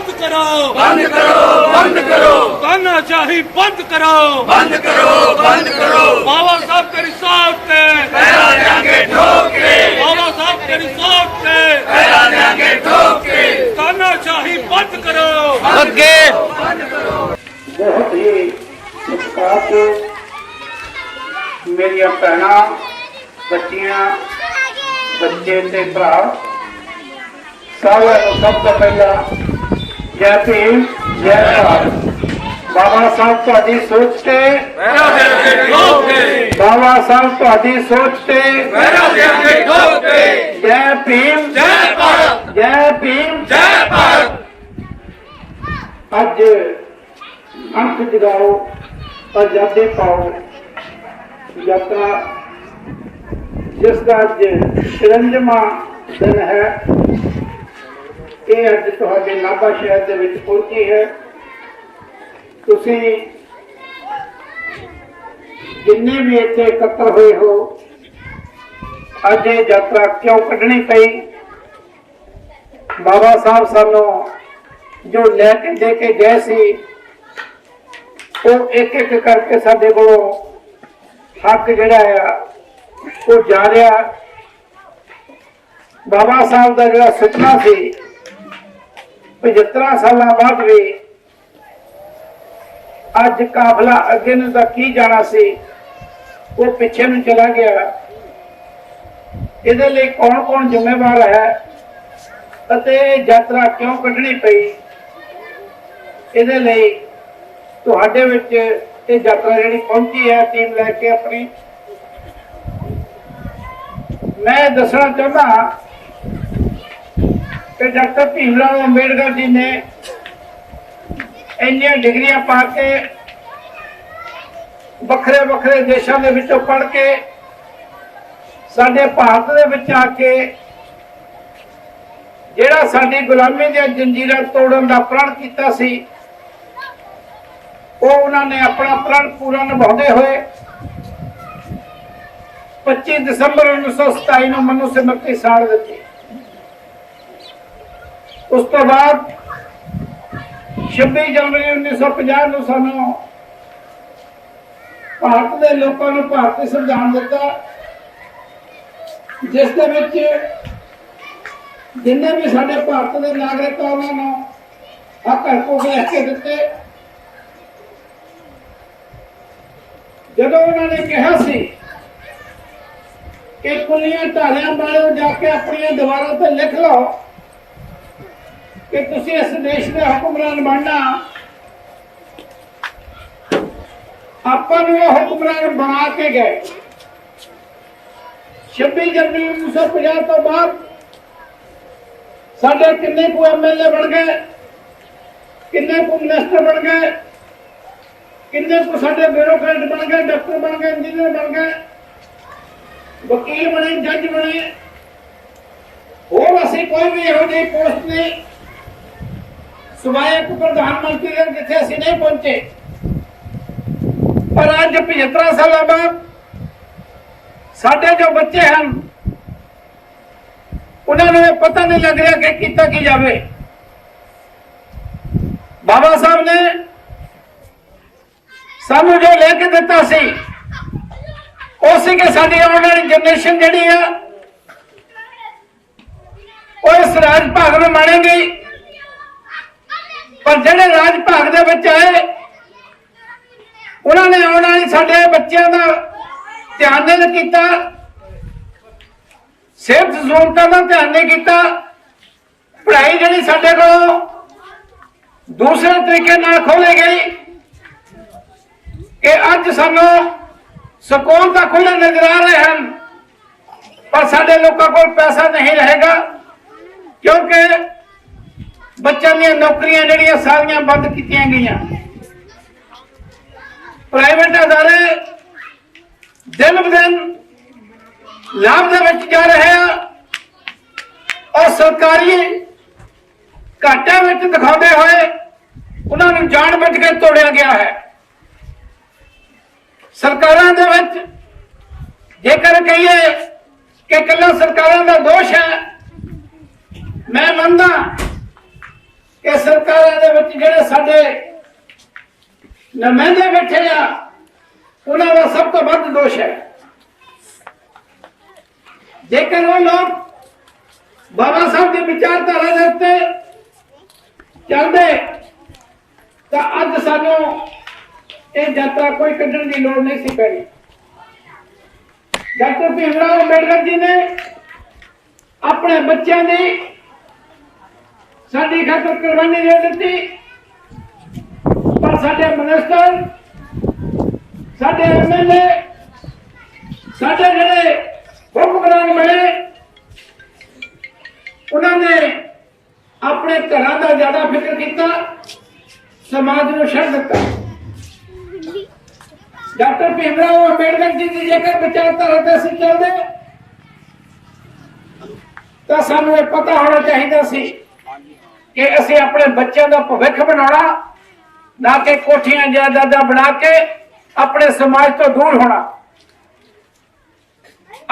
ਬੰਦ ਕਰੋ ਬੰਦ ਕਰੋ ਬੰਦ ਕਰੋ ਤਾਨਾਸ਼ਾਹੀ ਬੰਦ ਕਰੋ ਬੰਦ ਕਰੋ ਬੰਦ ਕਰੋ ਬਾਬਾ ਸਾਹਿਬ ਤੇਰੀ ਸੌਤ ਤੇ ਪਹਿਰਾ ਦੇਾਂਗੇ ਠੋਕ ਕੇ ਬਾਬਾ ਸਾਹਿਬ ਤੇਰੀ ਸੌਤ ਤੇ ਪਹਿਰਾ ਦੇਾਂਗੇ ਠੋਕ ਕੇ ਤਾਨਾਸ਼ਾਹੀ ਬੰਦ ਕਰੋ ਅੱਗੇ ਬਹੁਤ ਹੀ ਸਤਿਕਾਰ ਤੇ ਮੇਰੀਆਂ ਭੈਣਾਂ ਜੈ ਭੀਮ ਜੈ ਭਾਰਤ। ਬਾਬਾ ਸਾਹਿਬ ਤੁਹਾਡੀ ਸੋਚ ਤੇ ਪਹਿਰਾ ਦੇਾਂਗੇ ਠੋਕ ਕੇ। ਬਾਬਾ ਸਾਹਿਬ ਤੁਹਾਡੀ ਸੋਚ ਤੇ ਪਹਿਰਾ ਦੇਾਂਗੇ ਠੋਕ ਕੇ। ਜੈ ਭੀਮ ਜੈ ਭਾਰਤ। ਜੈ ਭੀਮ। ਜੈ ਭਾਰਤ। ਅੱਜ ਅੰਤ ਜਗਾਓ ਆਜ਼ਾਦੀ ਪਾਓ ਯਾਤਰਾ ਜਿਸ ਦਾ ਅੱਜ 53ਵਾਂ ਦਿਨ ਹੈ। ਇਹ ਅੱਜ ਤੁਹਾਡੇ ਨਾਭਾ ਸ਼ਹਿਰ ਦੇ ਵਿੱਚ ਪਹੁੰਚੀ ਹੈ। ਤੁਸੀਂ ਜਿੰਨੇ ਵੀ ਇੱਥੇ ਇਕੱਤਰ ਹੋਏ ਹੋ, ਅੱਜ ਇਹ ਯਾਤਰਾ ਕਿਉਂ ਕੱਢਣੀ ਪਈ? ਬਾਬਾ ਸਾਹਿਬ ਸਾਨੂੰ ਜੋ ਲੈ ਕੇ, ਦੇ ਕੇ ਗਏ ਸੀ, ਉਹ ਇੱਕ ਇੱਕ ਕਰਕੇ ਸਾਡੇ ਕੋਲੋਂ ਹੱਕ ਜਿਹੜਾ ਆ, ਉਹ ਜਾ ਰਿਹਾ। ਬਾਬਾ ਸਾਹਿਬ ਦਾ ਜਿਹੜਾ ਸੁਪਨਾ ਸੀ 75 ਸਾਲਾਂ ਬਾਅਦ ਵੀ ਅੱਜ ਕਾਫਲਾ ਅੱਗੇ ਨੂੰ ਤਾਂ ਕੀ ਜਾਣਾ ਸੀ, ਉਹ ਪਿੱਛੇ ਨੂੰ ਚਲਾ ਗਿਆ। ਇਹਦੇ ਲਈ ਕੌਣ ਕੌਣ ਜ਼ਿੰਮੇਵਾਰ ਹੈ ਅਤੇ ਯਾਤਰਾ ਕਿਉਂ ਕੱਢਣੀ ਪਈ? ਇਹਦੇ ਲਈ ਤੁਹਾਡੇ ਵਿੱਚ ਇਹ ਯਾਤਰਾ ਜਿਹੜੀ ਪਹੁੰਚੀ ਹੈ ਟੀਮ ਲੈ ਕੇ ਆਪਣੀ। ਮੈਂ ਦੱਸਣਾ ਚਾਹੁੰਦਾ ਕਿ ਡਾਕਟਰ ਭੀਮ ਰਾਓ ਅੰਬੇਡਕਰ ਜੀ ਨੇ ਇੰਨੀਆਂ ਡਿਗਰੀਆਂ ਪਾ ਕੇ ਵੱਖਰੇ ਵੱਖਰੇ ਦੇਸ਼ਾਂ ਦੇ ਵਿੱਚੋਂ ਪੜ੍ਹ ਕੇ ਸਾਡੇ ਭਾਰਤ ਦੇ ਵਿੱਚ ਆ ਕੇ ਜਿਹੜਾ ਸਾਡੀ ਗੁਲਾਮੀ ਦੀਆਂ ਜੰਜੀਰਾਂ ਤੋੜਨ ਦਾ ਪ੍ਰਣ ਕੀਤਾ ਸੀ, ਉਹ ਉਹਨਾਂ ਨੇ ਆਪਣਾ ਪ੍ਰਣ ਪੂਰਾ ਨਿਭਾਉਂਦੇ ਹੋਏ 25 ਦਸੰਬਰ 1927 ਨੂੰ ਮਨੂ ਸਿਮਰਤੀ ਸਾੜ ਦਿੱਤੀ। ਉਸ ਤੋਂ ਬਾਅਦ 26 ਜਨਵਰੀ 1950 ਨੂੰ ਸਾਨੂੰ ਭਾਰਤ ਦੇ ਲੋਕਾਂ ਨੂੰ ਭਾਰਤੀ ਸੰਵਿਧਾਨ ਦਿੱਤਾ, ਜਿਸ ਦੇ ਵਿੱਚ ਜਿੰਨੇ ਵੀ ਸਾਡੇ ਭਾਰਤ ਦੇ ਨਾਗਰਿਕ ਆ, ਉਹਨਾਂ ਨੂੰ ਹੱਕ ਹਕੂਕ ਲੈ ਕੇ ਦਿੱਤੇ। ਜਦੋਂ ਉਹਨਾਂ ਨੇ ਕਿਹਾ ਸੀ ਕਿ ਕੁੱਲੀਆਂ ਢਾਲਿਆਂ ਵਾਲਿਓ ਜਾ ਕੇ ਆਪਣੀਆਂ ਦੀਵਾਰਾਂ ਤੇ ਲਿਖ ਲਓ ਕਿ ਤੁਸੀਂ ਇਸ ਦੇਸ਼ ਦੇ ਹੁਕਮਰਾਨ ਬਣਨਾ। ਆਪਾਂ ਨੂੰ ਇਹ ਹੁਕਮਰਾਨ ਬਣਾ ਕੇ ਗਏ। 26 ਜਨਵਰੀ 1950 ਤੋਂ ਬਾਅਦ ਸਾਡੇ ਕਿੰਨੇ ਕੁ ਐਮਐਲਏ ਬਣ ਗਏ, ਕਿੰਨੇ ਕੁ ਮਿਨਿਸਟਰ ਬਣ ਗਏ, ਕਿੰਨੇ ਕੁ ਸਾਡੇ ਬਿਊਰੋਕਰੇਟ ਬਣ ਗਏ, ਡਾਕਟਰ ਬਣ ਗਏ, ਇੰਜੀਨੀਅਰ ਬਣ ਗਏ, ਵਕੀਲ ਬਣੇ, ਜੱਜ ਬਣੇ। ਹੋਰ ਅਸੀਂ ਕੋਈ ਵੀ ਇਹੋ ਜਿਹੀ ਪੋਸਟ ਨਹੀਂ ਸਵਾਇਕ ਪ੍ਰਧਾਨ ਮੰਤਰੀ ਦੇ ਜਿੱਥੇ ਅਸੀਂ ਨਹੀਂ ਪਹੁੰਚੇ। ਪਰ ਅੱਜ 75 ਸਾਲਾਂ ਬਾਅਦ ਸਾਡੇ ਜੋ ਬੱਚੇ ਹਨ, ਉਹਨਾਂ ਨੂੰ ਇਹ ਪਤਾ ਨਹੀਂ ਲੱਗ ਰਿਹਾ ਕਿ ਕੀਤਾ ਕੀ ਜਾਵੇ। ਬਾਬਾ ਸਾਹਿਬ ਨੇ ਸਾਨੂੰ ਜੋ ਲੈ ਕੇ ਦਿੱਤਾ ਸੀ, ਉਹ ਸੀ ਕਿ ਸਾਡੀ ਆਉਣ ਵਾਲੀ ਜਨਰੇਸ਼ਨ ਜਿਹੜੀ ਆ, ਉਹ ਇਸ ਰਾਜ ਭਾਗ ਨੂੰ ਮਾਣੇਗੀ। ਪਰ ਜਿਹੜੇ ਰਾਜ ਭਾਗ ਦੇ ਵਿੱਚ ਆਏ, ਉਹਨਾਂ ਨੇ ਆਉਣ ਵਾਲੀ ਸਾਡੇ ਬੱਚਿਆਂ ਦਾ ਧਿਆਨ ਨਹੀਂ ਕੀਤਾ, ਸਿਹਤ ਜ਼ਰੂਰਤਾਂ ਦਾ ਧਿਆਨ ਨਹੀਂ ਕੀਤਾ, ਪੜ੍ਹਾਈ ਜਿਹੜੀ ਸਾਡੇ ਕੋਲ ਦੂਸਰੇ ਤਰੀਕੇ ਨਾਲ ਖੋਲੇ ਗਈ, ਇਹ ਅੱਜ ਸਾਨੂੰ ਸਕੂਲ ਤਾਂ ਖੁੱਲੇ ਨਜ਼ਰ ਆ ਰਹੇ ਹਨ, ਪਰ ਸਾਡੇ ਲੋਕਾਂ ਕੋਲ ਪੈਸਾ ਨਹੀਂ ਰਹੇਗਾ, ਕਿਉਂਕਿ ਬੱਚਿਆਂ ਦੀਆਂ ਨੌਕਰੀਆਂ ਜਿਹੜੀਆਂ ਸਾਰੀਆਂ ਬੰਦ ਕੀਤੀਆਂ ਗਈਆਂ। ਪ੍ਰਾਈਵੇਟ ਅਦਾਰੇ ਦਿਨ ਬ ਦਿਨ ਲਾਭ ਦੇ ਵਿੱਚ ਜਾ ਰਹੇ ਆ ਔਰ ਸਰਕਾਰੀ ਘਾਟੇ ਵਿੱਚ ਦਿਖਾਉਂਦੇ ਹੋਏ ਉਹਨਾਂ ਨੂੰ ਜਾਣ ਬੁੱਝ ਕੇ ਤੋੜਿਆ ਗਿਆ ਹੈ। ਸਰਕਾਰਾਂ ਦੇ ਵਿੱਚ ਜੇਕਰ ਕਹੀਏ ਕਿ ਕੱਲਾ ਸਰਕਾਰਾਂ ਦਾ ਦੋਸ਼ ਹੈ, ਮੈਂ ਮੰਨਦਾ ਕਿ ਸਰਕਾਰਾਂ ਦੇ ਵਿੱਚ ਜਿਹੜੇ ਸਾਡੇ ਨੁਮਾਇੰਦੇ ਬੈਠੇ ਆ, ਉਹਨਾਂ ਦਾ ਸਭ ਤੋਂ ਵੱਧ ਦੋਸ਼ ਹੈ। ਜੇਕਰ ਉਹ ਲੋਕ ਬਾਬਾ ਸਾਹਿਬ ਦੀ ਵਿਚਾਰਧਾਰਾ ਦੇ ਉੱਤੇ ਚੱਲਦੇ, ਤਾਂ ਅੱਜ ਸਾਨੂੰ ਇਹ ਯਾਤਰਾ ਕੋਈ ਕੱਢਣ ਦੀ ਲੋੜ ਨਹੀਂ ਸੀ ਪੈਣੀ। ਡਾਕਟਰ ਭੀਮ ਭੀਮਰਾਓ ਅੰਬੇਡਕਰ ਜੀ ਨੇ ਆਪਣੇ ਬੱਚਿਆਂ ਦੀ ਸਾਡੀ ਖਾਤਰ ਕੁਰਬਾਨੀ ਦੇ ਦਿੱਤੀ। ਪਰ ਸਾਡੇ ਮਿਨਿਸਟਰ ਸਾਡੇ ਐਮਐਲਏ ਸਾਡੇ ਜਿਹੜੇ ਹੁਕਮਰਾਨ ਬਣੇ, ਉਹਨਾਂ ਨੇ ਆਪਣੇ ਘਰਾਂ ਦਾ ਜ਼ਿਆਦਾ ਫਿਕਰ ਕੀਤਾ, ਸਮਾਜ ਨੂੰ ਛੱਡ ਦਿੱਤਾ। ਡਾਕਟਰ ਭੀਮਰਾਓ ਅੰਬੇਡਕਰ ਜੀ ਦੀ ਜੇਕਰ ਵਿਚਾਰਧਾਰਾ ਤੇ ਅਸੀਂ ਚੱਲਦੇ, ਤਾਂ ਸਾਨੂੰ ਇਹ ਪਤਾ ਹੋਣਾ ਚਾਹੀਦਾ ਸੀ ਕਿ ਅਸੀਂ ਆਪਣੇ ਬੱਚਿਆਂ ਦਾ ਭਵਿੱਖ ਬਣਾਉਣਾ, ਨਾ ਕਿ ਕੋਠੀਆਂ ਜਾਇਦਾਦਾਂ ਬਣਾ ਕੇ ਆਪਣੇ ਸਮਾਜ ਤੋਂ ਦੂਰ ਹੋਣਾ।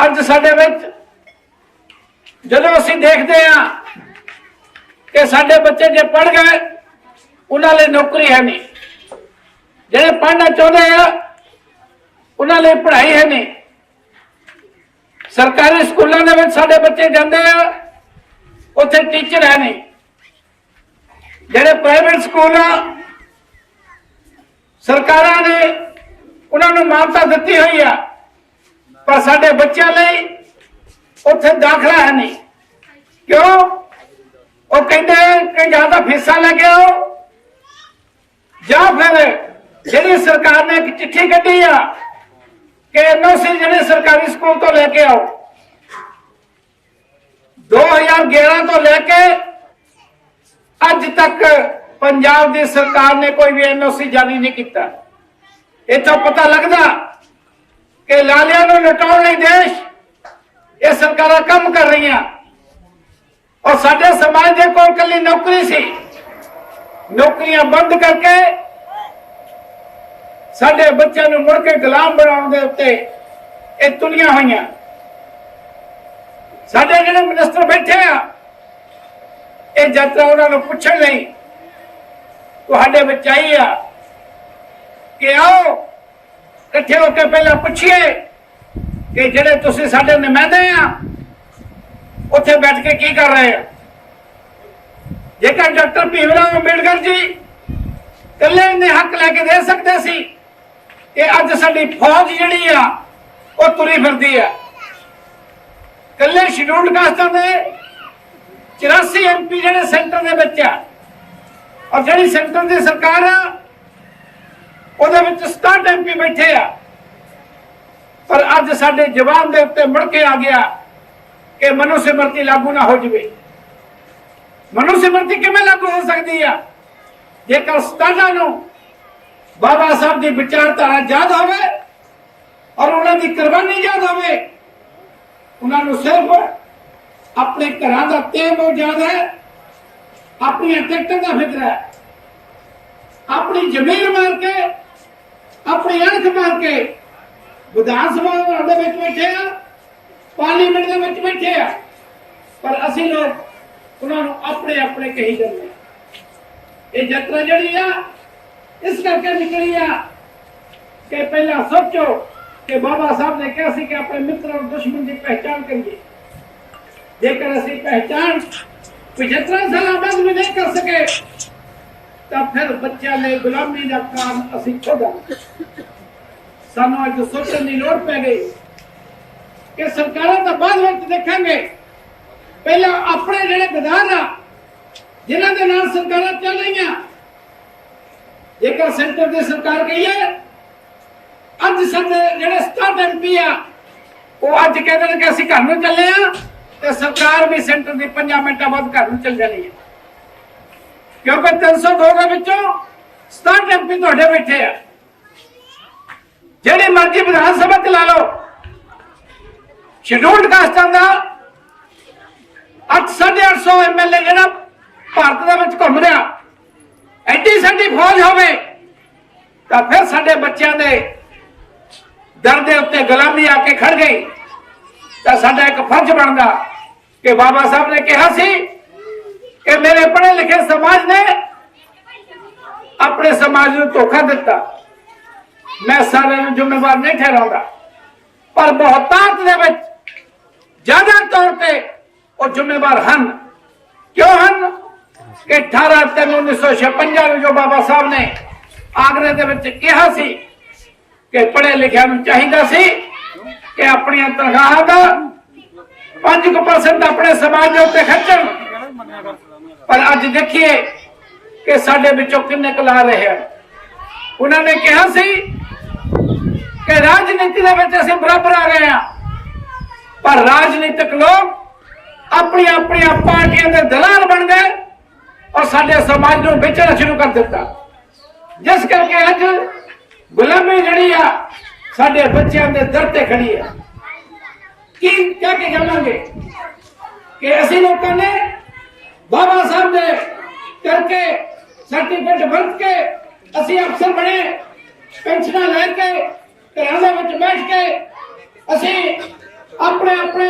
ਅੱਜ ਸਾਡੇ ਵਿੱਚ ਜਦੋਂ ਅਸੀਂ ਦੇਖਦੇ ਹਾਂ ਕਿ ਸਾਡੇ ਬੱਚੇ ਜੇ ਪੜ ਗਏ, ਉਹਨਾਂ ਲਈ ਨੌਕਰੀ ਹੈ ਨਹੀਂ। ਜਿਹੜੇ ਪੜ੍ਹਨਾ ਚਾਹੁੰਦੇ ਆ, ਉਹਨਾਂ ਲਈ ਪੜ੍ਹਾਈ ਹੈ ਨਹੀਂ। ਸਰਕਾਰੀ ਸਕੂਲਾਂ ਦੇ ਵਿੱਚ ਸਾਡੇ ਬੱਚੇ ਜਾਂਦੇ ਆ, ਉੱਥੇ ਟੀਚਰ ਹੈ ਨਹੀਂ। ਜਿਹੜੇ ਪ੍ਰਾਈਵੇਟ ਸਕੂਲ ਆ, ਸਰਕਾਰਾਂ ਨੇ ਉਹਨਾਂ ਨੂੰ ਮਾਨਤਾ ਦਿੱਤੀ ਹੋਈ ਆ, ਪਰ ਸਾਡੇ ਬੱਚਿਆਂ ਲਈ ਉੱਥੇ ਦਾਖਲਾ ਹੈ ਨਹੀਂ। ਕਿਉਂ? ਉਹ ਕਹਿੰਦੇ ਕਿ ਜਾਂ ਤਾਂ ਫੀਸਾਂ ਲੈ ਕੇ ਆਓ, ਜਾਂ ਫਿਰ ਜਿਹੜੀ ਸਰਕਾਰ ਨੇ ਇੱਕ ਚਿੱਠੀ ਕੱਢੀ ਆ ਕਿ ਐਨਓਸੀ ਜਿਹੜੇ ਸਰਕਾਰੀ ਸਕੂਲ ਤੋਂ ਲੈ ਕੇ ਆਓ 2011 ਤੋਂ ਲੈ ਕੇ ਅੱਜ ਤੱਕ ਪੰਜਾਬ ਦੀ ਸਰਕਾਰ ਨੇ ਕੋਈ ਵੀ ਐਨਓਸੀ ਜਾਰੀ ਨਹੀਂ ਕੀਤਾ। ਇੱਥੋਂ ਪਤਾ ਲੱਗਦਾ ਕਿ ਲਾਲਿਆਂ ਨੂੰ ਲਟਾਉਣ ਲਈ ਦੇਸ਼, ਇਹ ਸਰਕਾਰਾਂ ਕੰਮ ਕਰ ਰਹੀਆਂ। ਔਰ ਸਾਡੇ ਸਮਾਜ ਦੇ ਕੋਲ ਕੱਲੀ ਨੌਕਰੀ ਸੀ। ਨੌਕਰੀਆਂ ਬੰਦ ਕਰਕੇ ਸਾਡੇ ਬੱਚਿਆਂ ਨੂੰ ਮੁੜ ਕੇ ਗੁਲਾਮ ਬਣਾਉਣ ਦੇ ਉੱਤੇ ਇਹ ਤੁਲੀਆਂ ਹੋਈਆਂ। ਸਾਡੇ ਜਿਹੜੇ ਮਿਨਿਸਟਰ ਬੈਠੇ ਆ ਇਹ ਯਾਤਰਾ ਉਹਨਾਂ ਨੂੰ ਪੁੱਛਣ ਲਈ ਤੁਹਾਡੇ ਵਿੱਚ ਆਈ ਆ ਕਿ ਆਓ, ਇਕੱਠੇ ਹੋ ਕੇ ਪਹਿਲਾਂ ਪੁੱਛੀਏ ਕਿ ਜਿਹੜੇ ਤੁਸੀਂ ਸਾਡੇ ਨੁਮਾਇੰਦੇ ਆ, ਉੱਥੇ ਬੈਠ ਕੇ ਕੀ ਕਰ ਰਹੇ ਆ? ਜੇਕਰ ਡਾਕਟਰ ਭੀਮਰਾਓ ਅੰਬੇਡਕਰ ਜੀ ਇਕੱਲੇ ਨੇ ਹੱਕ ਲੈ ਕੇ ਦੇ ਸਕਦੇ ਸੀ ਕਿ ਅੱਜ ਸਾਡੀ ਫੌਜ ਜਿਹੜੀ ਆ, ਉਹ ਤੁਰੀ ਫਿਰਦੀ ਆ। ਇਕੱਲੇ ਸ਼ਡਿਊਲਡ ਕਾਸਟਾਂ ਦੇ 84 ਐਮਪੀ ਜਿਹੜੇ ਸੈਂਟਰ ਦੇ ਵਿੱਚ ਆ, ਔਰ ਜਿਹੜੀ ਸੈਂਟਰ ਦੀ ਸਰਕਾਰ ਆ, ਉਹਦੇ ਵਿੱਚ 67 ਐਮਪੀ ਬੈਠੇ ਆ। ਪਰ ਅੱਜ ਸਾਡੇ ਜਵਾਨ ਦੇ ਉੱਤੇ ਮੁੜ ਕੇ ਆ ਗਿਆ ਕਿ ਮਨੁ ਸਿਮਰਤੀ ਲਾਗੂ ਨਾ ਹੋ ਜਵੇ। ਮਨੁ ਸਿਮਰਤੀ ਕਿਵੇਂ ਲਾਗੂ ਹੋ ਸਕਦੀ ਆ? ਜੇਕਰ ਸਤਾਨਾ ਨੂੰ ਬਾਬਾ ਸਾਹਿਬ ਦੀ ਵਿਚਾਰਧਾਰਾ ਯਾਦ ਹੋਵੇ, ਔਰ ਉਹਨਾਂ ਦੀ ਕੁਰਬਾਨੀ ਯਾਦ ਹੋਵੇ, ਉਹਨਾਂ ਨੂੰ ਸਿਰਫ ਆਪਣੇ ਘਰਾਂ ਦਾ ਤੇਲ ਯਾਦ ਹੈ, ਆਪਣੀਆਂ ਟਿਕਟਾਂ ਦਾ ਫਿਕਰ ਹੈ। ਆਪਣੀ ਜ਼ਮੀਨ ਮਾਰ ਕੇ, ਆਪਣੀ ਅਣਖ ਮਾਰ ਕੇ ਵਿਧਾਨ ਸਭਾ ਦੇ ਵਿੱਚ ਬੈਠੇ ਆ, ਪਾਰਲੀਮੈਂਟ ਦੇ ਵਿੱਚ ਬੈਠੇ ਆ, ਪਰ ਅਸੀਂ ਲੋਕ ਉਹਨਾਂ ਨੂੰ ਆਪਣੇ ਆਪਣੇ ਕਹੀ ਜਾਂਦੇ ਇਹ ਯਾਤਰਾ ਜਿਹੜੀ ਆ, ਇਸ ਕਰਕੇ ਨਿਕਲੀ ਆ ਕਿ ਪਹਿਲਾਂ ਸੋਚੋ ਕਿ ਬਾਬਾ ਸਾਹਿਬ ਨੇ ਕਿਹਾ ਸੀ ਕਿ ਆਪਣੇ ਮਿੱਤਰ ਔਰ ਦੁਸ਼ਮਣ ਦੀ ਪਹਿਚਾਣ ਕਰੀਏ। ਜੇਕਰ ਅਸੀਂ ਪਹਿਚਾਣ 75 ਸਾਲਾਂ ਬਾਅਦ ਵੀ ਨਹੀਂ ਕਰ ਸਕੇ, ਤਾਂ ਫਿਰ ਬੱਚਿਆਂ ਲਈ ਗੁਲਾਮੀ ਦਾ ਕੰਮ ਅਸੀਂ ਖੋਦਾਂਗੇ ਸਾਨੂੰ ਅੱਜ ਸੋਚਣ ਦੀ ਲੋੜ ਪੈ ਗਈ ਕਿ ਸਰਕਾਰਾਂ ਤਾਂ ਬਾਅਦ ਵਿੱਚ ਦੇਖਾਂਗੇ। ਪਹਿਲਾਂ ਆਪਣੇ ਜਿਹੜੇ ਵਿਧਾਨ ਆ, ਜਿਨ੍ਹਾਂ ਦੇ ਨਾਲ ਸਰਕਾਰਾਂ ਚੱਲ ਰਹੀਆਂ, ਜੇਕਰ ਸੈਂਟਰ ਦੀ ਸਰਕਾਰ ਕਹੀਏ ਅੱਜ ਸਾਡੇ ਜਿਹੜੇ 67 ਐਮਪੀ ਆ, ਉਹ ਅੱਜ ਕਹਿੰਦੇ ਨੇ ਕਿ ਅਸੀਂ ਘਰ ਨੂੰ ਚੱਲੇ ਆ ਤੇ ਸਰਕਾਰ ਵੀ ਸੈਂਟਰ ਦੀ 5 ਮਿੰਟਾਂ ਬਾਅਦ ਘਰ ਨੂੰ ਚੱਲ ਜਾਣੀ ਹੈ। ਕਿਉਂਕਿ 302 ਦੇ ਵਿੱਚੋਂ 67 ਐਮਪੀ ਤੁਹਾਡੇ ਬੈਠੇ ਆ। ਜਿਹੜੀ ਮਰਜ਼ੀ ਵਿਧਾਨ ਸਭਾ ਚ ਲਾ ਲਓ। ਸ਼ਡਿਊਲਡ ਕਾਸਟਾਂ ਦਾ 850 ਐਮਐਲਏ ਜਿਹੜਾ ਭਾਰਤ ਦੇ ਵਿੱਚ ਘੁੰਮ ਰਿਹਾ। ਐਡੀ ਸਾਡੀ ਫੌਜ ਹੋਵੇ ਤਾਂ ਫਿਰ ਸਾਡੇ ਬੱਚਿਆਂ ਦੇ ਦਰ ਦੇ ਉੱਤੇ ਗੁਲਾਮੀ ਆ ਕੇ ਖੜ ਗਈ। ਤਾਂ ਸਾਡਾ ਇੱਕ ਫਰਜ਼ ਬਣਦਾ ਕਿ ਬਾਬਾ ਸਾਹਿਬ ਨੇ ਕਿਹਾ ਸੀ ਕਿ ਮੇਰੇ ਪੜ੍ਹੇ ਲਿਖੇ ਸਮਾਜ ਨੇ ਆਪਣੇ ਸਮਾਜ ਨੂੰ ਧੋਖਾ ਦਿੱਤਾ। ਮੈਂ ਸਾਰਿਆਂ ਨੂੰ ਜ਼ਿੰਮੇਵਾਰ ਨਹੀਂ ਠਹਿਰਾਉਂਦਾ। ਪਰ ਬਹੁਤਾਤ ਦੇ ਵਿੱਚ ਜ਼ਿਆਦਾ ਤੌਰ ਤੇ ਉਹ ਜ਼ਿੰਮੇਵਾਰ ਹਨ। ਕਿਉਂ ਹਨ? ਕਿ 18 ਤਿੰਨ 1956 ਨੂੰ ਜੋ ਬਾਬਾ ਸਾਹਿਬ ਨੇ ਆਗਰੇ ਦੇ ਵਿੱਚ ਕਿਹਾ ਸੀ ਕਿ ਪੜ੍ਹੇ ਲਿਖਿਆ ਨੂੰ ਚਾਹੀਦਾ ਸੀ ਕਿ ਆਪਣੀਆਂ ਤਨਖਾਹਾਂ ਦਾ 5% ਆਪਣੇ ਸਮਾਜ ਦੇ ਉੱਤੇ ਖਰਚਣ। ਪਰ ਅੱਜ ਦੇਖੀਏ ਕਿ ਸਾਡੇ ਵਿੱਚੋਂ ਕਿੰਨੇ ਕੁ ਰਹੇ ਹਨ ਉਹਨਾਂ ਨੇ ਕਿਹਾ ਸੀ ਕਿ ਰਾਜਨੀਤੀ ਦੇ ਵਿੱਚ ਅਸੀਂ ਬਰਾਬਰ ਆ ਗਏ ਹਾਂ ਪਰ ਰਾਜਨੀਤਿਕ ਲੋਕ ਆਪਣੀਆਂ ਆਪਣੀਆਂ ਪਾਰਟੀਆਂ ਦੇ ਦਲਾਲ ਬਣ ਗਏ ਔਰ ਸਾਡੇ ਸਮਾਜ ਨੂੰ ਵੇਚਣਾ ਸ਼ੁਰੂ ਕਰ ਦਿੱਤਾ। ਜਿਸ ਕਰਕੇ ਅੱਜ ਗੁਲਾਮੀ ਜਿਹੜੀ ਆ ਸਾਡੇ ਬੱਚਿਆਂ ਦੇ ਦਰ ਤੇ ਖੜੀ ਹੈ ਕੀ ਕਹਿ ਕੇ ਜਾਵਾਂਗੇ? ਕਿ ਅਸੀਂ ਲੋਕਾਂ ਨੇ ਬਾਬਾ ਸਾਹਿਬ ਦੇ ਕਰਕੇ ਸਰਟੀਫਿਕੇਟ ਵਰਤ ਕੇ ਅਸੀਂ ਅਫਸਰ ਬਣੇ, ਪੈਨਸ਼ਨਾਂ ਲੈ ਕੇ, ਘਰਾਂ ਦੇ ਵਿੱਚ ਬੈਠ ਕੇ ਅਸੀਂ ਆਪਣੇ ਆਪਣੇ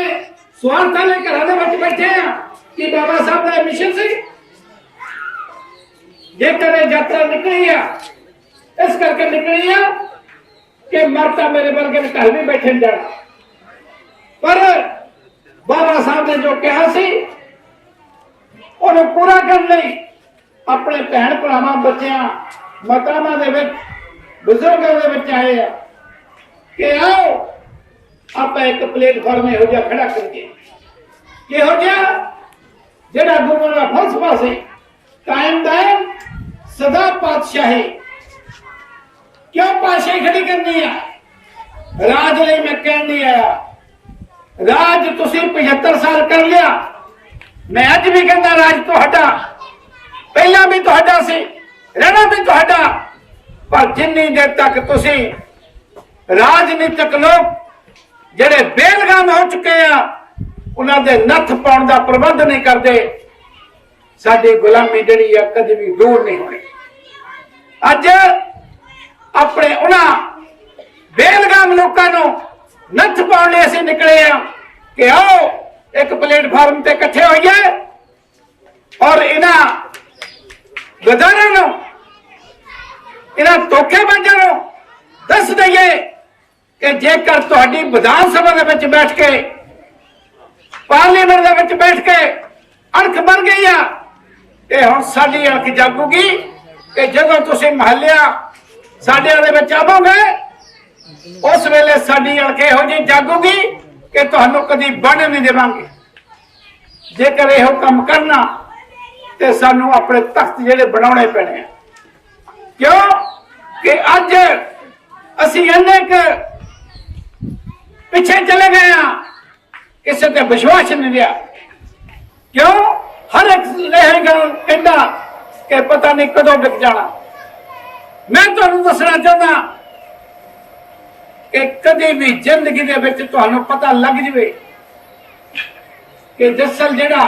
ਸਵਾਰਥਾਂ ਲਈ ਘਰਾਂ ਦੇ ਵਿੱਚ ਬੈਠੇ ਆ। ਕਿ ਬਾਬਾ ਸਾਹਿਬ ਦਾ ਮਿਸ਼ਨ ਸੀ? ਜੇ ਇਹ ਯਾਤਰਾ ਨਿਕਲੀ ਆ, ਇਸ ਕਰਕੇ ਨਿਕਲੀ ਆ ਕਿ ਮਰਤਾ ਮੇਰੇ ਵਰਗੇ ਨੇ ਘਰ ਵੀ ਬੈਠੇ ਨੇ ਜਾਣਾ। ਪਰ ਬਾਬਾ ਸਾਹਿਬ ਨੇ ਜੋ ਕਿਹਾ ਸੀ, ਉਹਨੂੰ ਪੂਰਾ ਕਰਨ ਲਈ ਆਪਣੇ ਭੈਣ ਭਰਾਵਾਂ, ਬੱਚਿਆਂ ਮਕਾਮਾਂ ਦੇ ਵਿੱਚ, ਬਜ਼ੁਰਗਾਂ ਦੇ ਵਿੱਚ ਆਏ ਆ ਕਿ ਆਓ, ਆਪਾਂ ਇੱਕ ਪਲੇਟਫਾਰਮ ਇਹੋ ਜਿਹਾ ਖੜਾ ਕਰੀਏ। ਕਿਹੋ ਜਿਹਾ? ਜਿਹੜਾ ਗੁਰੂ ਦਾ ਫਲਸਫਾ ਸੀ, ਕਾਇਮ ਦਾਇਮ ਸਦਾ ਪਾਤਸ਼ਾਹੀ ਕਿਉਂ ਪਾਤਸ਼ਾਹੀ ਖੜੀ ਕਰਨੀ ਆ? ਰਾਜ ਲਈ ਮੈਂ ਕਹਿਣ ਨਹੀਂ ਆਇਆ ਰਾਜ ਤੁਸੀਂ 75 ਸਾਲ ਕਰ ਲਿਆ। ਮੈਂ ਅੱਜ ਵੀ ਕਹਿੰਦਾ ਰਾਜ ਤੁਹਾਡਾ, ਪਹਿਲਾਂ ਵੀ ਤੁਹਾਡਾ ਸੀ, ਰਹਿਣਾ ਵੀ ਤੁਹਾਡਾ। ਪਰ ਜਿੰਨੀ ਦੇਰ ਤੱਕ ਤੁਸੀਂ ਰਾਜਨੀਤਿਕ ਲੋਕ ਜਿਹੜੇ ਬੇਲਗਾਮ ਹੋ ਚੁੱਕੇ ਆ, ਉਹਨਾਂ ਦੇ ਨੱਥ ਪਾਉਣ ਦਾ ਪ੍ਰਬੰਧ ਨਹੀਂ ਕਰਦੇ, ਸਾਡੀ ਗੁਲਾਮੀ ਜਿਹੜੀ ਆ ਕਦੇ ਵੀ ਦੂਰ ਨਹੀਂ ਹੋਣੀ। ਅੱਜ ਆਪਣੇ ਉਹਨਾਂ ਬੇਲਗਾਮ ਲੋਕਾਂ ਨੂੰ ਨੱਥ ਪਾਉਣ ਲਈ ਅਸੀਂ ਨਿਕਲੇ ਆ ਕਿ ਆਓ, ਇੱਕ ਪਲੇਟਫਾਰਮ ਤੇ ਇਕੱਠੇ ਹੋਈਏ ਔਰ ਇਹਨਾਂ ਗਦਾਰਾਂ ਨੂੰ, ਇਹਨਾਂ ਧੋਖੇਬਾਜ਼ਾਂ ਨੂੰ ਦੱਸ ਦਈਏ ਕਿ ਜੇਕਰ ਤੁਹਾਡੀ ਵਿਧਾਨ ਸਭਾ ਦੇ ਵਿੱਚ ਬੈਠ ਕੇ, ਪਾਰਲੀਮੈਂਟ ਦੇ ਵਿੱਚ ਬੈਠ ਕੇ ਅਣਖ ਬਣ ਗਈ ਆ ਇਹ ਹੁਣ ਸਾਡੀ ਅਣਖ ਜਾਗੂਗੀ ਕਿ ਜਦੋਂ ਤੁਸੀਂ ਮਹੱਲਿਆ ਸਾਡੇ ਦੇ ਵਿੱਚ ਆਵੋਗੇ? ਉਸ ਵੇਲੇ ਸਾਡੀ ਅਣਖ ਇਹੋ ਜਿਹੀ ਜਾਗੂਗੀ ਕਿ ਤੁਹਾਨੂੰ ਕਦੀ ਬਣ ਨਹੀਂ ਦੇਵਾਂਗੇ। ਜੇਕਰ ਇਹੋ ਕੰਮ ਕਰਨਾ, ਤੇ ਸਾਨੂੰ ਆਪਣੇ ਤਖਤ ਜਿਹੜੇ ਬਣਾਉਣੇ ਪੈਣੇ ਆ। ਕਿਉਂ? ਕਿ ਅੱਜ ਅਸੀਂ ਇੰਨੇ ਕੁ ਪਿੱਛੇ ਚਲੇ ਗਏ ਆ ਕਿਸੇ ਤੇ ਵਿਸ਼ਵਾਸ ਨਹੀਂ ਰਿਹਾ। ਕਿਉਂ? ਹਰ ਇੱਕ ਲਹਿਗਾ ਕਹਿੰਦਾ ਕਿ ਪਤਾ ਨਹੀਂ ਕਦੋਂ ਵਿਕ ਜਾਣਾ। ਮੈਂ ਤੁਹਾਨੂੰ ਦੱਸਣਾ ਚਾਹੁੰਦਾ ਕਿ ਕਦੇ ਵੀ ਜ਼ਿੰਦਗੀ ਦੇ ਵਿੱਚ ਤੁਹਾਨੂੰ ਪਤਾ ਲੱਗ ਜਵੇ ਕਿ ਦਰਸਲ ਜਿਹੜਾ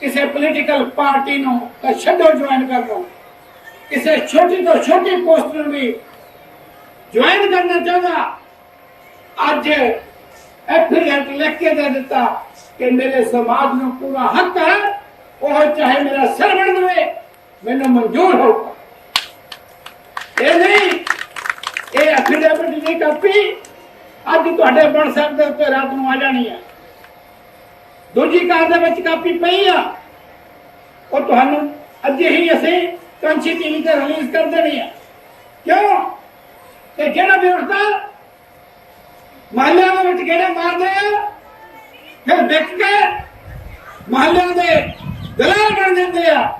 ਕਿਸੇ ਪੋਲੀਟੀਕਲ ਪਾਰਟੀ ਨੂੰ ਤਾਂ ਛੱਡੋ ਜੁਆਇਨ ਕਰ ਲਓ ਕਿਸੇ ਛੋਟੀ ਤੋਂ ਛੋਟੀ ਪੋਸਟ ਨੂੰ ਵੀ ਜੁਆਇਨ ਕਰਨਾ ਚਾਹੁੰਦਾ। ਅੱਜ ਐਫੀਲੀਏਟ ਲਿਖ ਕੇ ਦੇ ਦਿੱਤਾ ਕਿ ਮੇਰੇ ਸਮਾਜ ਨੂੰ ਪੂਰਾ ਹੱਕ ਹੈ, ਉਹ ਚਾਹੇ ਮੇਰਾ ਸਿਰ ਵੜ ਦੇਵੇ ਮੈਨੂੰ ਮਨਜ਼ੂਰ ਹੋਊਗਾ। ਇਹ ਨਹੀਂ। ਇਹ ਐਫੀਡੇਵਿਟ ਦੀ ਕਾਪੀ ਅੱਜ ਤੁਹਾਡੇ WhatsApp ਦੇ ਉੱਤੇ ਰਾਤ ਨੂੰ ਆ ਜਾਣੀ ਹੈ ਦੂਜੀ ਕਾਰ ਦੇ ਵਿੱਚ ਕਾਪੀ ਪਈ ਆ। ਉਹ ਤੁਹਾਨੂੰ ਅੱਜ ਹੀ ਅਸੀਂ ਕੰਚੀ ਟੀਵੀ ਤੇ ਰਿਲੀਜ਼ ਕਰ ਦੇਣੀ ਆ। ਕਿਉਂ? ਤੇ ਜਿਹੜਾ ਵੀ ਉੱਠਦਾ ਮਹੱਲਿਆਂ ਦੇ ਵਿੱਚ ਕਿਹੜੇ ਮਾਰਦੇ ਆ? ਫਿਰ ਦੇਖ ਕੇ ਮਹੱਲਿਆਂ ਦੇ ਦਲਾਲ ਬਣ ਜਾਂਦੇ ਆ।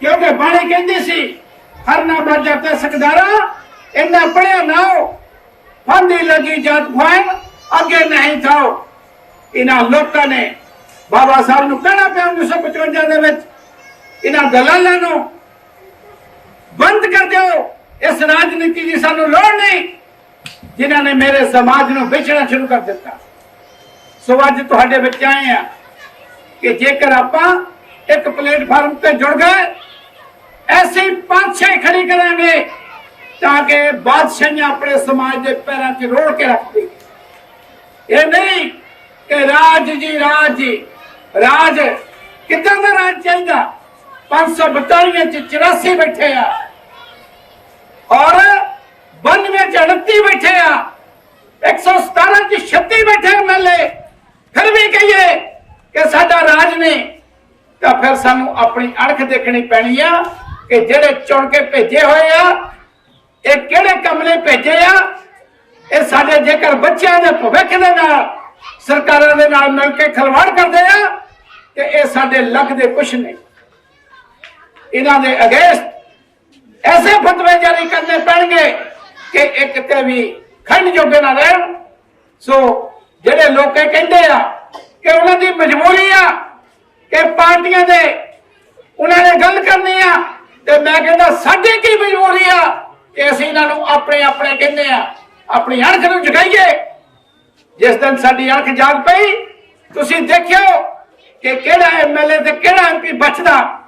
ਕਿਉਂਕਿ ਬਾਣੀ ਕਹਿੰਦੀ ਸੀ ਹਰ ਬਾਜਾ ਤੇ ਸਕਦਾਰਾ, ਇੰਨਾ ਪੜਿਆ ਨਾ ਹੋ। ਫੰਦੀ ਲੱਗੀ ਜਦ ਫਾਇਨ ਅੱਗੇ ਨਹੀਂ ਥਾਓ ਇਹਨਾਂ ਲੋਕਾਂ ਨੇ ਬਾਬਾ ਸਾਹਿਬ ਨੂੰ ਕਹਿਣਾ ਪਿਆ 1955 ਦੇ ਵਿੱਚ, ਇਹਨਾਂ ਦਲਾਲਾਂ ਨੂੰ ਬੰਦ ਕਰ ਦਿਓ। ਇਸ ਰਾਜਨੀਤੀ ਦੀ ਸਾਨੂੰ ਲੋੜ ਨਹੀਂ, ਜਿਨ੍ਹਾਂ ਨੇ ਮੇਰੇ ਸਮਾਜ ਨੂੰ ਵੇਚਣਾ ਸ਼ੁਰੂ ਕਰ ਦਿੱਤਾ। ਸੋ ਅੱਜ ਤੁਹਾਡੇ ਵਿੱਚ ਆਏ ਆ ਕਿ ਜੇਕਰ ਆਪਾਂ ਇੱਕ ਪਲੇਟਫਾਰਮ ਤੇ ਜੁੜ ਗਏ ਐਸੀ ਪਾਤਸ਼ਾਹੀ ਖੜੀ ਕਰਾਂਗੇ ਤਾਂ ਕਿ ਬਾਦਸ਼ਾਹੀਆਂ ਆਪਣੇ ਸਮਾਜ ਦੇ ਪੈਰਾਂ 'ਚ ਰੋੜ ਕੇ ਰੱਖਦੇ ਇਹ ਨਹੀਂ ਕਿ ਰਾਜ ਜੀ ਰਾਜ ਜੀ, ਰਾਜ ਕਿੱਦਾਂ ਦਾ ਰਾਜ ਚਾਹੀਦਾ? 542 ਚ 84 ਬੈਠੇ ਆ ਔਰ 92 ਚ 29 ਬੈਠੇ ਆ। 117 ਚ 36 ਬੈਠੇ ਐਮਐਲਏ ਫਿਰ ਵੀ ਕਹੀਏ ਕਿ ਸਾਡਾ ਰਾਜ ਨਹੀਂ, ਤਾਂ ਫਿਰ ਸਾਨੂੰ ਆਪਣੀ ਅਣਖ ਦੇਖਣੀ ਪੈਣੀ ਆ। ਕਿ ਜਿਹੜੇ ਚੁਣ ਕੇ ਭੇਜੇ ਹੋਏ ਆ, ਇਹ ਕਿਹੜੇ ਕਮਲੇ ਭੇਜੇ ਆ? ਇਹ ਸਾਡੇ ਜੇਕਰ ਬੱਚਿਆਂ ਦੇ ਭਵਿੱਖ ਦੇ ਨਾਲ, ਸਰਕਾਰਾਂ ਦੇ ਨਾਲ ਮਿਲ ਕੇ ਖਲਵਾੜ ਕਰਦੇ ਆ, ਤੇ ਇਹ ਸਾਡੇ ਲੱਖ ਦੇ ਕੁਛ ਨਹੀਂ। ਇਹਨਾਂ ਦੇ ਅਗੇਂਸਟ ਐਸੇ ਫਤਵੇ ਜਾਰੀ ਕਰਨੇ ਪੈਣਗੇ ਕਿ ਇੱਕ ਤੇ ਵੀ ਖੰਡ ਜੋਗੇ ਨਾ ਰਹਿਣ। ਸੋ ਜਿਹੜੇ ਲੋਕ ਕਹਿੰਦੇ ਆ ਕਿ ਉਹਨਾਂ ਦੀ ਮਜਬੂਰੀ ਆ ਕਿ ਪਾਰਟੀਆਂ ਦੇ ਉਹਨਾਂ ਨੇ ਗੱਲ ਕਰਨੀ ਆ ਤੇ ਮੈਂ ਕਹਿੰਦਾ, ਸਾਡੀ ਕੀ ਮਜਬੂਰੀ ਆ? ਕਿ ਅਸੀਂ ਇਹਨਾਂ ਨੂੰ ਆਪਣੇ ਆਪਣੇ ਕਹਿੰਦੇ ਆ, ਆਪਣੀ ਅਣਖ ਨੂੰ ਜਗਾਈਏ। ਜਿਸ ਦਿਨ ਸਾਡੀ ਅਣਖ ਜਾਗ ਪਈ, ਤੁਸੀਂ ਦੇਖਿਓ ਕਿ ਕਿਹੜਾ ਐਮਐਲਏ ਤੇ ਕਿਹੜਾ ਐਮਪੀ ਬਚਦਾ।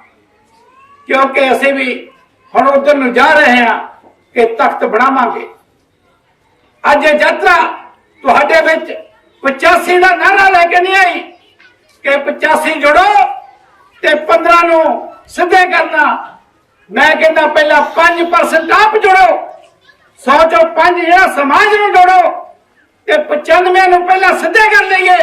ਕਿਉਂਕਿ ਅਸੀਂ ਵੀ ਹੁਣ ਉਧਰ ਨੂੰ ਜਾ ਰਹੇ ਹਾਂ ਕਿ ਤਖਤ ਬਣਾਵਾਂਗੇ। ਅੱਜ ਇਹ ਯਾਤਰਾ ਤੁਹਾਡੇ ਵਿੱਚ 85 ਦਾ ਨਾਰਾ ਲੈ ਕੇ ਨਹੀਂ ਆਈ ਕਿ 85 ਜੋੜੋ ਤੇ 15 ਨੂੰ ਸਿੱਧੇ ਕਰਨਾ ਮੈਂ ਕਹਿੰਦਾ ਪਹਿਲਾਂ 5% ਆਪ ਜੋੜੋ। 100 ਚੋਂ 5 ਜਿਹੜਾ ਸਮਾਜ ਨੂੰ ਜੋੜੋ, ਤੇ 95 ਨੂੰ ਪਹਿਲਾਂ ਸਿੱਧੇ ਕਰ ਲਈਏ।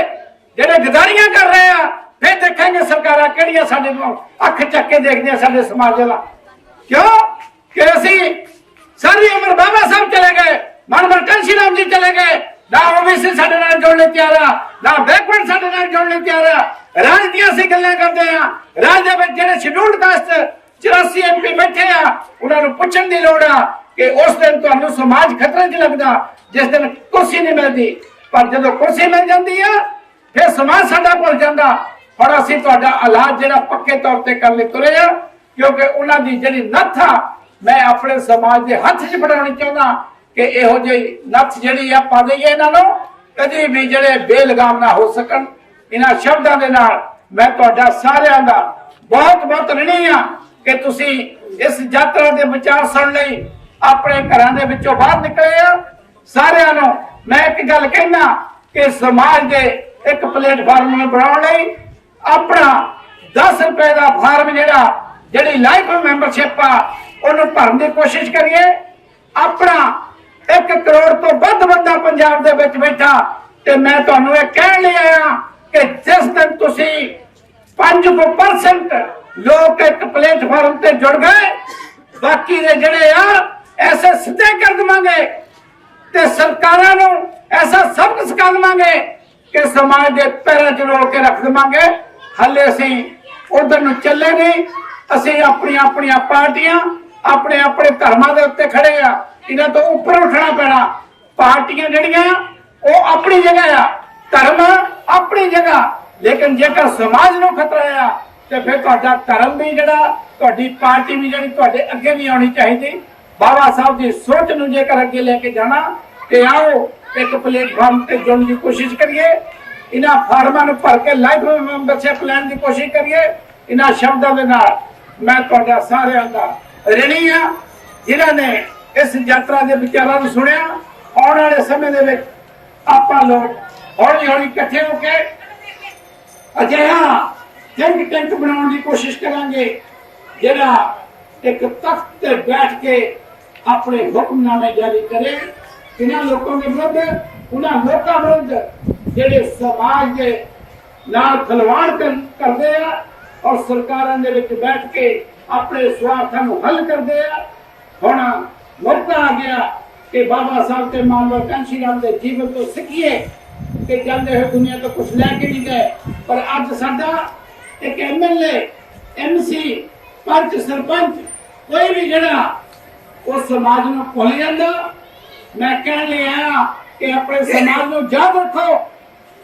ਜਿਹੜੇ ਗਦਾਰੀਆਂ ਕਰ ਰਹੇ ਆ, ਫਿਰ ਦੇਖਾਂਗੇ ਸਰਕਾਰਾਂ ਕਿਹੜੀਆਂ ਸਾਡੇ ਨੂੰ ਅੱਖ ਚੱਕ ਕੇ ਦੇਖਦੀਆਂ ਸਾਡੇ ਸਮਾਜ ਦਾ ਕਿਉਂ? ਕਿ ਅਸੀਂ ਸਾਰੀ ਉਮਰ ਬਾਬਾ ਸਾਹਿਬ ਚਲੇ ਗਏ ਮਨਮਰ ਕੰਸ਼ੀ ਰਾਮ ਜੀ ਚਲੇ ਗਏ। ਨਾ ਓਬੀਸੀ ਸਾਡੇ ਨਾਲ ਜੁੜਨ ਤਿਆਰ ਆ, ਨਾ ਬੈਕਵਰਡ ਸਾਡੇ ਨਾਲ ਜੁੜਨ ਤਿਆਰ ਆ। ਰਾਜ ਦੀਆਂ ਅਸੀਂ ਗੱਲਾਂ ਕਰਦੇ ਆ। ਰਾਜ ਦੇ ਵਿੱਚ ਜਿਹੜੇ ਸ਼ਡਿਊਲਡ ਕਾਸਟ 84 ਐਮਪੀ ਬੈਠੇ ਆ, ਉਹਨਾਂ ਨੂੰ ਪੁੱਛਣ ਦੀ ਲੋੜ ਆ ਕਿ ਉਸ ਦਿਨ ਤੁਹਾਨੂੰ ਸਮਾਜ ਖਤਰੇ 'ਚ ਲੱਗਦਾ, ਜਿਸ ਦਿਨ ਕੁਰਸੀ ਨਹੀਂ ਮਿਲਦੀ। ਪਰ ਜਦੋਂ ਕੁਰਸੀ ਮਿਲ ਜਾਂਦੀ ਆ, ਫਿਰ ਸਮਾਜ ਸਾਡਾ ਭੁੱਲ ਜਾਂਦਾ। ਹੁਣ ਅਸੀਂ ਤੁਹਾਡਾ ਇਲਾਜ ਜਿਹੜਾ ਪੱਕੇ ਤੌਰ ਤੇ ਕਰਨ ਲਈ ਤੁਰੇ ਆ, ਕਿਉਂਕਿ ਉਹਨਾਂ ਦੀ ਜਿਹੜੀ ਨੱਥ ਆ, ਮੈਂ ਆਪਣੇ ਸਮਾਜ ਦੇ ਹੱਥ 'ਚ ਫੜਾਉਣੀ ਚਾਹੁੰਦਾ ਕਿ ਇਹੋ ਜਿਹੀ ਨੱਥ ਜਿਹੜੀ ਆ ਪਾ ਦਈਏ ਇਹਨਾਂ ਨੂੰ, ਕਦੇ ਵੀ ਜਿਹੜੇ ਬੇਲਗਾਮ ਨਾ ਹੋ ਸਕਣ। ਇਹਨਾਂ ਸ਼ਬਦਾਂ ਦੇ ਨਾਲ ਮੈਂ ਤੁਹਾਡਾ ਸਾਰਿਆਂ ਦਾ ਬਹੁਤ ਬਹੁਤ ਰਣੀ ਆ। ਕਿ ਤੁਸੀਂ ਇਸ ਯਾਤਰਾ ਦੇ ਵਿਚਾਰ ਸੁਣ ਲਈ, ਆਪਣੇ ਘਰਾਂ ਦੇ ਵਿੱਚੋਂ ਬਾਹਰ ਨਿਕਲੇ ਆ। ਸਾਰਿਆਂ ਨੂੰ ਮੈਂ ਇੱਕ ਗੱਲ ਕਹਿਣਾ ਕਿ ਸਮਾਜ ਦੇ ਇੱਕ ਪਲੇਟਫਾਰਮ ਨੂੰ ਬਣਾਉਣ ਲਈ ਆਪਣਾ 10 ਰੁਪਏ ਦਾ ਫਾਰਮ ਜਿਹੜਾ, ਜਿਹੜੀ ਲਾਈਫ ਮੈਂਬਰਸ਼ਿਪ ਆ, ਉਹਨੂੰ ਭਰਨ ਦੀ ਕੋਸ਼ਿਸ਼ ਕਰੀਏ। ਆਪਣਾ 1 ਕਰੋੜ ਤੋਂ ਵੱਧ ਬੰਦਾ ਪੰਜਾਬ ਦੇ ਵਿੱਚ ਬੈਠਾ ਤੇ ਮੈਂ ਤੁਹਾਨੂੰ ਇਹ ਕਹਿਣ ਲਈ ਆਇਆ ਕਿ ਜਿਸ ਦਿਨ ਤੁਸੀਂ 5% ਲੋਕ ਇੱਕ ਪਲੇਟਫਾਰਮ ਤੇ ਜੁੜ ਗਏ। ਬਾਕੀ ਦੇ ਜਿਹੜੇ ਆ, ਐਸੇ ਸਿੱਧੇ ਕਰ ਦਵਾਂਗੇ ਤੇ ਸਰਕਾਰਾਂ ਨੂੰ ਐਸਾ ਸਬਕ ਸਿਖਾ ਦਵਾਂਗੇ ਕਿ ਸਮਾਜ ਦੇ ਪੈਰਾਂ 'ਚ ਰੋਲ ਕੇ ਰੱਖ ਦਵਾਂਗੇ। ਹੱਲੇ ਅਸੀਂ ਉਧਰ ਨੂੰ ਚੱਲੇ ਨਹੀਂ। ਅਸੀਂ ਆਪਣੀਆਂ ਆਪਣੀਆਂ ਪਾਰਟੀਆਂ ਆਪਣੇ ਆਪਣੇ ਧਰਮਾਂ ਦੇ ਉੱਤੇ ਖੜੇ ਆ। ਇਹਨਾਂ ਤੋਂ ਉੱਪਰ ਉੱਠਣਾ ਪੈਣਾ। ਪਾਰਟੀਆਂ ਜਿਹੜੀਆਂ ਉਹ ਆਪਣੀ ਜਗ੍ਹਾ ਆ। ਧਰਮ ਆਪਣੀ ਜਗ੍ਹਾ। ਲੇਕਿਨ ਜੇਕਰ ਸਮਾਜ ਨੂੰ ਖਤਰਾ ਆ ਤੇ ਫਿਰ ਤੁਹਾਡਾ ਧਰਮ ਵੀ ਜਿਹੜਾ, ਤੁਹਾਡੀ ਪਾਰਟੀ ਵੀ ਜਿਹੜੀ ਤੁਹਾਡੇ ਅੱਗੇ ਵੀ ਆਉਣੀ ਚਾਹੀਦੀ। ਬਾਬਾ ਸਾਹਿਬ ਦੀ ਸੋਚ ਨੂੰ ਜੇਕਰ ਅੱਗੇ ਲੈ ਕੇ ਜਾਣਾ, ਤੇ ਆਓ, ਇੱਕ ਪਲੇਟਫਾਰਮ ਤੇ ਜੁੜਨ ਦੀ ਕੋਸ਼ਿਸ਼ ਕਰੀਏ। ਇਹਨਾਂ ਫਾਰਮਾਂ ਨੂੰ ਭਰ ਕੇ ਲਾਈਫ ਮੈਂਬਰਸ਼ਿਪ ਲੈਣ ਦੀ ਕੋਸ਼ਿਸ਼ ਕਰੀਏ। ਇਹਨਾਂ ਸ਼ਬਦਾਂ ਦੇ ਨਾਲ ਮੈਂ ਤੁਹਾਡਾ ਸਾਰਿਆਂ ਦਾ ਰਣੀ ਆ ਜਿਨ੍ਹਾਂ ਨੇ ਇਸ ਯਾਤਰਾ ਦੇ ਵਿਚਾਰਾਂ ਨੂੰ ਸੁਣਿਆ। ਆਉਣ ਵਾਲੇ ਸਮੇਂ ਦੇ ਵਿੱਚ ਆਪਾਂ ਲੋਕ ਹੌਲੀ ਹੌਲੀ ਇਕੱਠੇ ਹੋ ਕੇ ਅਜਿਹਾ ਥਿੰਕ ਟੈਂਕ ਬਣਾਉਣ ਦੀ ਕੋਸ਼ਿਸ਼ ਕਰਾਂਗੇ, ਜਿਹੜਾ ਇੱਕ ਤਖਤ ਤੇ ਬੈਠ ਕੇ ਆਪਣੇ ਹੁਕਮਨਾਮੇ ਜਾਰੀ ਕਰੇ। ਇਹਨਾਂ ਲੋਕਾਂ ਦੇ ਵਿਰੁੱਧ ਉਹਨਾਂ ਲੋਕਾਂ ਵਿਰੁੱਧ ਜਿਹੜੇ ਸਮਾਜ ਦੇ ਨਾਲ ਖਲਵਾੜ ਕਰਦੇ ਆ ਔਰ ਸਰਕਾਰਾਂ ਦੇ ਵਿੱਚ ਬੈਠ ਕੇ ਆਪਣੇ ਸਵਾਰਥਾਂ ਨੂੰ ਹੱਲ ਕਰਦੇ ਆ। ਹੁਣ ਮੌਕਾ ਆ ਗਿਆ ਕਿ ਬਾਬਾ ਸਾਹਿਬ ਤੇ ਮਾਨਵ ਕਾਂਸ਼ੀ ਰਾਮ ਦੇ ਜੀਵਨ ਤੋਂ ਸਿੱਖੀਏ ਕਿ ਜਾਂਦੇ ਹੋਏ ਦੁਨੀਆ ਤੋਂ ਕੁਝ ਲੈ ਕੇ ਨਹੀਂ ਗਏ। ਪਰ ਅੱਜ ਸਾਡਾ ਇੱਕ ਐਮਐਲਏ ਐਮਸੀ ਪੰਚ ਸਰਪੰਚ ਕੋਈ ਵੀ ਜਿਹੜਾ ਉਹ ਸਮਾਜ ਨੂੰ ਭੁੱਲ ਜਾਂਦਾ ਮੈਂ ਕਹਿਣ ਲਿਆ ਕਿ ਆਪਣੇ ਸਮਾਜ ਨੂੰ ਯਾਦ ਰੱਖੋ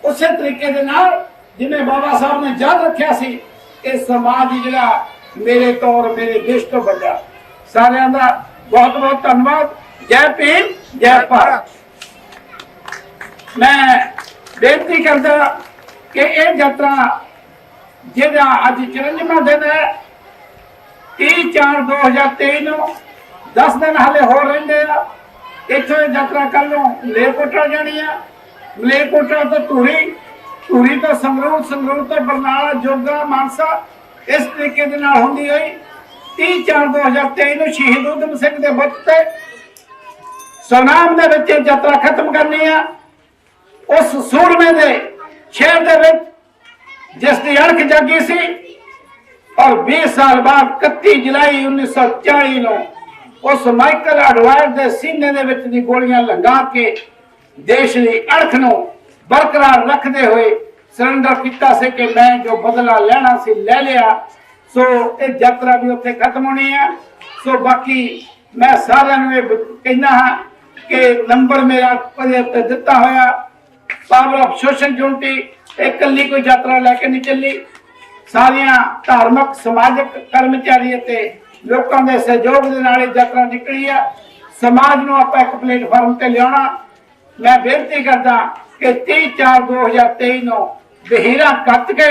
ਉਸੇ ਤਰੀਕੇ ਦੇ ਨਾਲ ਜਿਵੇਂ ਬਾਬਾ ਸਾਹਿਬ ਨੇ ਯਾਦ ਰੱਖਿਆ ਸੀ ਇਹ ਸਮਾਜ ਹੀ ਜਿਹੜਾ ਮੇਰੇ ਤੋਂ ਮੇਰੇ ਦੇਸ਼ ਤੋਂ ਵੱਡਾ ਸਾਰਿਆਂ ਦਾ ਬਹੁਤ ਬਹੁਤ ਧੰਨਵਾਦ ਜੈ ਭੀਮ ਜੈ ਭਾਰਤ ਮੈਂ ਬੇਨਤੀ ਕਰਦਾ ਕਿ ਇਹ ਯਾਤਰਾ ਜਿਹਦਾ ਅੱਜ 54ਵਾਂ ਦਿਨ ਹੈ 30 4 2023 ਨੂੰ 10 ਦਿਨ ਹਲੇ ਹੋਰ ਰਹਿੰਦੇ ਆ। ਇੱਥੋਂ ਇਹ ਯਾਤਰਾ ਕੱਲ ਨੂੰ ਮਲੇਰਕੋਟਲਾ ਜਾਣੀ ਆ। ਮਲੇਰਕੋਟਲਾ ਤੋਂ ਧੂਰੀ ਧੂਰੀ ਤੋਂ ਸੰਗਰੂਰ ਸੰਗਰੂਰ ਤੋਂ ਬਰਨਾਲਾ ਜੋਗਾ ਮਾਨਸਾ ਇਸ ਤਰੀਕੇ ਦੇ ਨਾਲ ਹੁੰਦੀ ਹੋਈ 30 4 2023 ਨੂੰ ਸ਼ਹੀਦ ਊਧਮ ਸਿੰਘ ਦੇ ਬੁੱਤ ਤੇ ਸੁਨਾਮ ਦੇ ਵਿੱਚ ਇਹ ਯਾਤਰਾ ਖਤਮ ਕਰਨੀ ਆ। ਉਸ ਸੂਰਮੇ ਦੇ ਸ਼ਹਿਰ ਦੇ ਵਿੱਚ ਜਿਸ ਦੀ ਅਣਖ ਜਾਗੀ ਸੀ ਔਰ 20 ਸਾਲ ਬਾਅਦ 31 ਜੁਲਾਈ 1940 ਨੂੰ ਉਸ ਮਾਈਕਲ ਅਡਵਾਇਰ ਦੇ ਸੀਨੇ ਦੇ ਵਿੱਚ ਦੀ ਗੋਲੀਆਂ ਲੰਘਾ ਕੇ ਦੇਸ਼ ਦੀ ਅਣਖ ਨੂੰ ਬਰਕਰਾਰ ਰੱਖਦੇ ਹੋਏ ਸਰੈਂਡਰ ਕੀਤਾ ਸੀ ਕਿ ਮੈਂ ਜੋ ਬਦਲਾ ਲੈਣਾ ਸੀ, ਲੈ ਲਿਆ। ਸੋ ਇਹ ਯਾਤਰਾ ਵੀ ਉੱਥੇ ਖਤਮ ਹੋਣੀ ਹੈ ਸੋ ਬਾਕੀ ਮੈਂ ਸਾਰਿਆਂ ਨੂੰ ਇਹ ਬ- ਕਹਿੰਦਾ ਹਾਂ ਕਿ ਨੰਬਰ ਮੇਰਾ ਉਹਦੇ ਉੱਤੇ ਦਿੱਤਾ ਹੋਇਆ। ਪਾਵਰ ਆਫ ਸੋਸ਼ਲ ਯੂਨਿਟੀ ਇਕੱਲੀ ਕੋਈ ਯਾਤਰਾ ਲੈ ਕੇ ਨਹੀਂ ਚੱਲੀ। ਸਾਰੀਆਂ ਧਾਰਮਿਕ, ਸਮਾਜਿਕ ਕਰਮਚਾਰੀ ਅਤੇ ਲੋਕਾਂ ਦੇ ਸਹਿਯੋਗ ਦੇ ਨਾਲ ਇਹ ਯਾਤਰਾ ਨਿਕਲੀ ਆ। ਸਮਾਜ ਨੂੰ ਆਪਾਂ ਇੱਕ ਪਲੇਟਫਾਰਮ ਤੇ ਲਿਆਉਣਾ। ਮੈਂ ਬੇਨਤੀ ਕਰਦਾ ਕਿ 30 4 2023 ਨੂੰ ਬਹੀਰਾ ਕੱਤ ਕੇ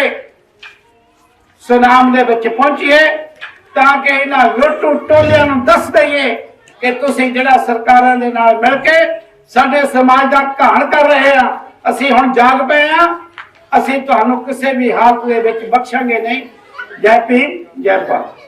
ਸੁਨਾਮ ਦੇ ਵਿੱਚ ਪਹੁੰਚੀਏ ਤਾਂ ਕਿ ਇਹਨਾਂ ਲੁੱਟੂ ਟੋਲਿਆਂ ਨੂੰ ਦੱਸ ਦਈਏ ਕਿ ਤੁਸੀਂ ਜਿਹੜਾ ਸਰਕਾਰਾਂ ਦੇ ਨਾਲ ਮਿਲ ਕੇ ਸਾਡੇ ਸਮਾਜ ਦਾ ਘਾਣ ਕਰ ਰਹੇ ਆ। ਅਸੀਂ ਹੁਣ ਜਾਗ ਪਏ ਆ। ਅਸੀਂ ਤੁਹਾਨੂੰ ਕਿਸੇ ਵੀ ਹਾਲਤ ਦੇ ਵਿੱਚ ਬਖਸ਼ਾਂਗੇ ਨਹੀਂ। ਜੈ ਭੀਮ ਜੈ ਭਾਰਤ।